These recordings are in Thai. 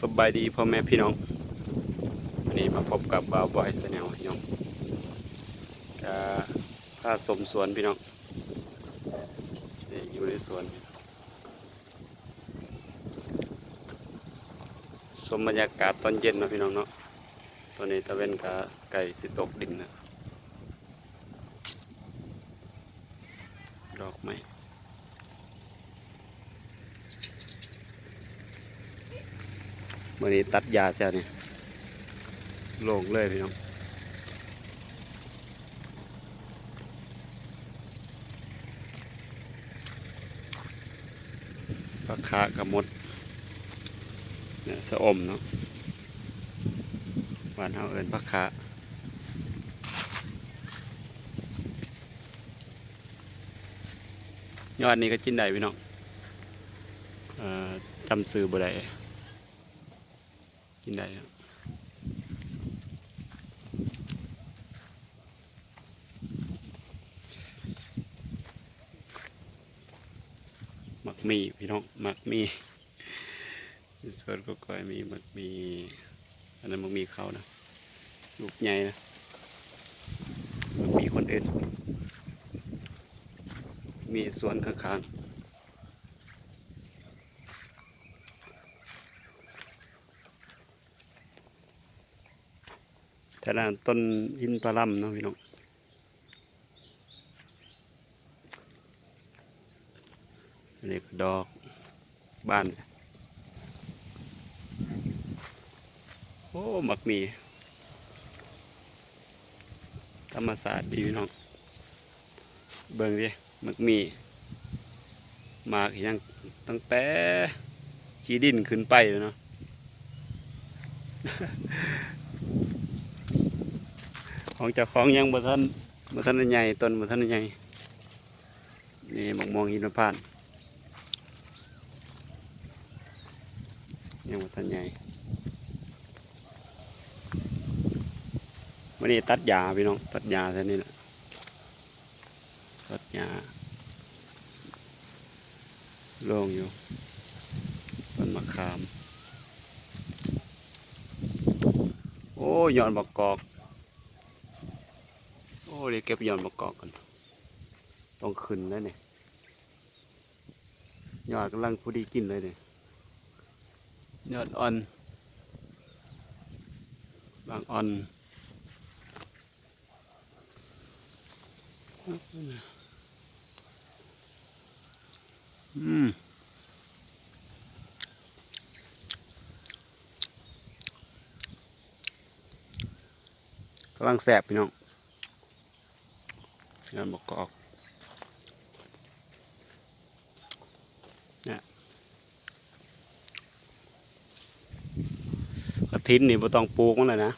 สบายดีพ่อแม่พี่น้องวันนี้มาพบกับบ่าวบอยสแนวพี่น้องก็พาสมสวนพี่น้องอยู่ในสวนชมบรรยากาศตอนเย็นนะพี่น้องเนาะตอนนี้ตะเวนก็ไก่สิตกดินนะดอกไม้ วันนี้ตัดยาจ้ะเนี่โล่งเลยพี่น้องปลาคากระมดเนี่ยสะอมเนาะหวานเฮาเอินปลาคายอดนี้ก็จิ้นได้พี่น้องอ่อจำซื้อบ่ได้ กินได้ครับมักมีพี่น้องมักมีส่วนก็ก้อยมีมักมี อันนั้นมักมีเขานะลูกใหญ่นะมักมีคนอื่นมีสวนข้างๆ แต่ละต้นอินทผลัมเนาะพี่น้องอันนี้ก็ดอกบ้าน โอ้หมักมี ธรรมศาสตร์ดีพี่น้อง เบิ่งดิหมักมีหมากยังตั้งแต่ขี้ดินขึ้นไปเลยเนาะ ของจ้าของยังบ่ทันบ่ทันใหญ่ต้นบ่ทันใหญ่นี่มะม่วงหินพานยังบ่ทันใหญ่วันนี้ตัดหญ้าพี่น้องตัดหญ้าแค่นี้แหละตัดหญ้าโล่งอยู่ต้นมะขาม โอ้ยอดบักกอก อ้เดี๋ยวเก็บยอดมะกอกกันต้องขึ้นแล้วเนี่ยยอดกำลังพอดีกินเลยเนี่ยยอดอ่อน บางอ่อนอืมกำลังแสบพี่น้อง งานบกกอกนี่กระถินนี่บ่ต้องปลูกมันเลยนะ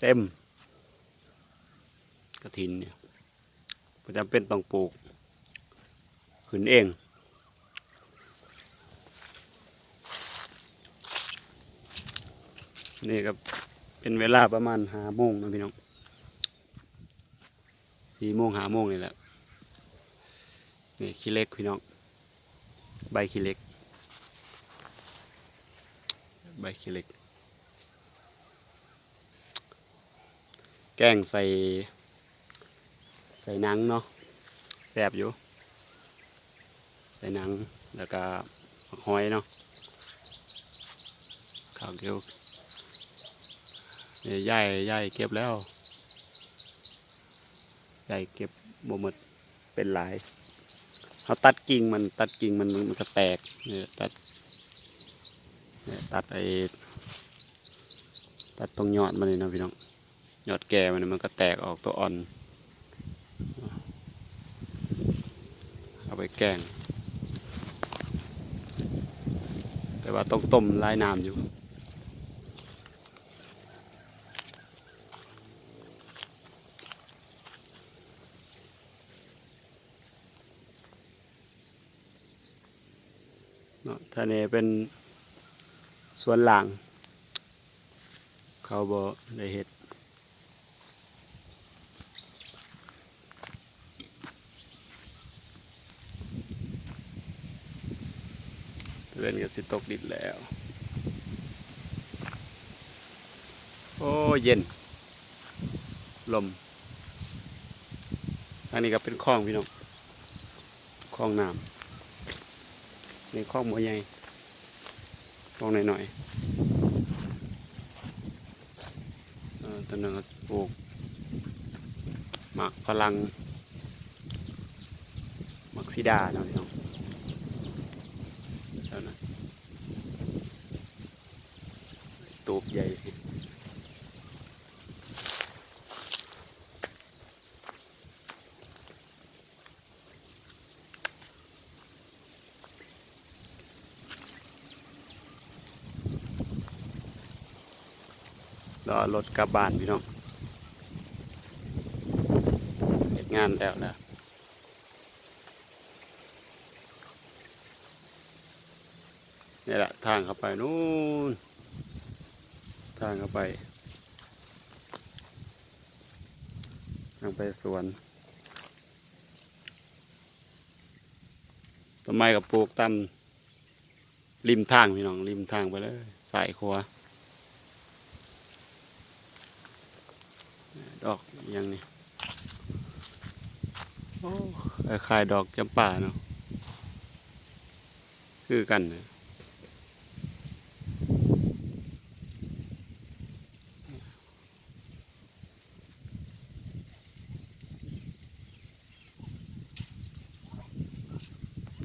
เต็ม กระถินเนี่ยบ่จำเป็นต้องปลูก ขึ้นเองนี่ครับเป็นเวลาประมาณหาโมงนะพี่น้อง สี่โมงหาโมงนี่แหละนี่ขี้เล็กพี่น้องใบขี้เล็ก ใบขี้เล็ก แกงใส่ ใส่นังเนาะแซ่บอยู่ ใส่นังแล้วก็หอยเนาะข้าวเกี๊ยวนี่ย่ายย่ายเก็บแล้ว ใหญ่เก็บบ่หมดเป็นหลายเขาตัดกิ่งมันตัดกิ่งมันมันก็แตกเนี่ยตัดเนี่ยตัดไอ้ตัดตรงยอดมันเลยนะพี่น้องยอดแก่มันมันก็แตกออกตัวอ่อน เอาไปแกงแต่ว่าต้องต้มลายน้ำอยู่ เนาะ ท่านี้เป็นสวนหลังเขาบอได้เห็ดเล่นก็สิตกดินแล้ว โอ้เย็น ลมอันนี้ก็เป็นคลองพี่น้องคลองน้ำ นี่คลองบัวใหญ่ลองหน่อยๆเอ่อตอนนั้นก็ปลูกหมากพลังหมักซิดาเนาะพี่น้องแล้วนะตูบใหญ่ รอรถกลับบ้านพี่น้องเฮ็ดงานแล้วนะนี่แหละทางเข้าไปนู่นทางเข้าไปทางไปสวนต้นไม้กับปลูกตามริมทางพี่น้องริมทางไปเลยสายขวา ดอกอหยังนี่โอ้คล้ายดอกจำป่าเนาะคือกันนะ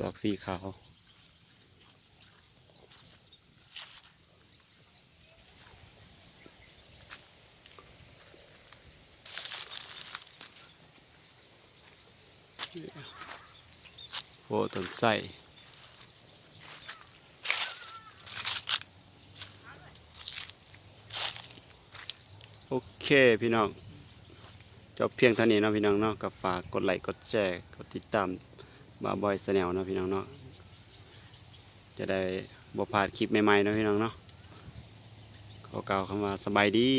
ดอกสีขาว โอ้ต้นไส้โอเคพี่น้องจบเพียงเท่านี้นะพี่น้องเนาะก็ฝากกดไลค์กดแชร์กดติดตามบาบอยสแนลนะพี่น้องเนาะจะได้บ่พลาดคลิปใหม่ๆนะพี่น้องเนาะขอกล่าวคำว่าสบายดี